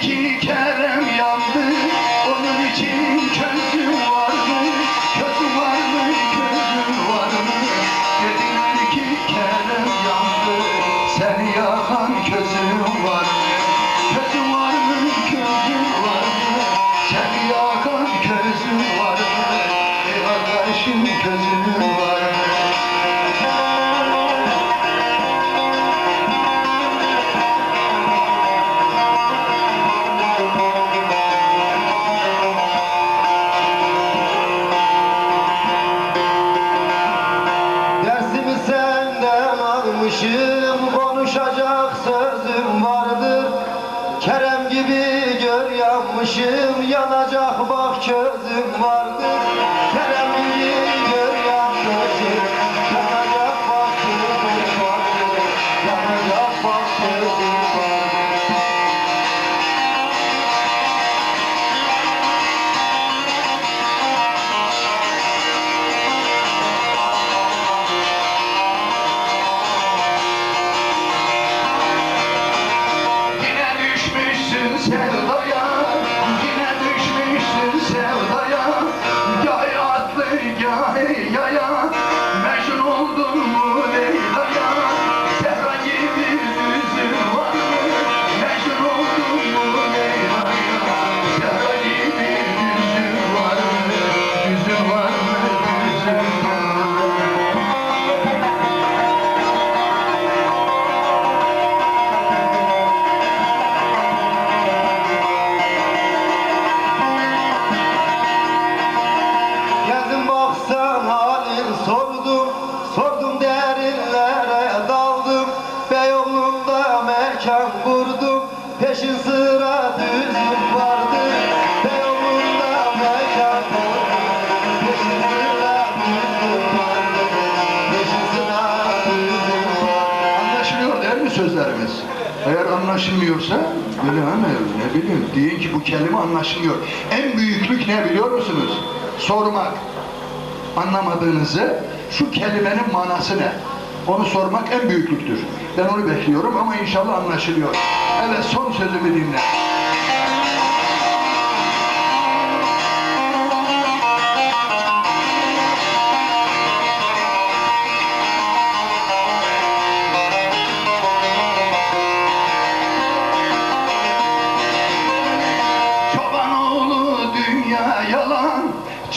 Keep. Yazmışım konuşacak sözüm vardır. Kerem gibi gör yanmışım Yanacak bak közüm vardır. la madre Eğer anlaşılmıyorsa öyle mi? Ne bileyim. Deyin ki bu kelime anlaşılmıyor. En büyüklük ne biliyor musunuz? Sormak. Anlamadığınızı şu kelimenin manası ne? Onu sormak en büyüklüktür. Ben onu bekliyorum ama inşallah anlaşılıyor. Evet son sözümü dinle.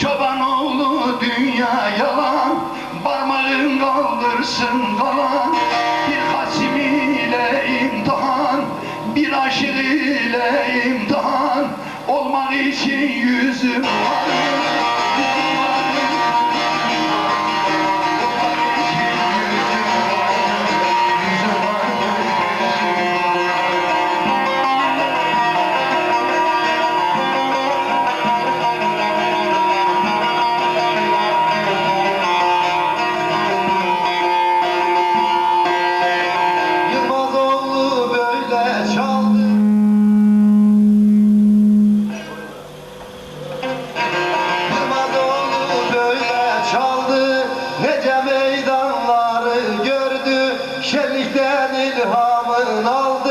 Çoban oğlu dünya yalan Parmağın kaldırsın kalan Bir Kasim ile imtihan Bir aşırı ile imtihan. Olmak için yüzüm var. Şerif'ten ilhamın aldı.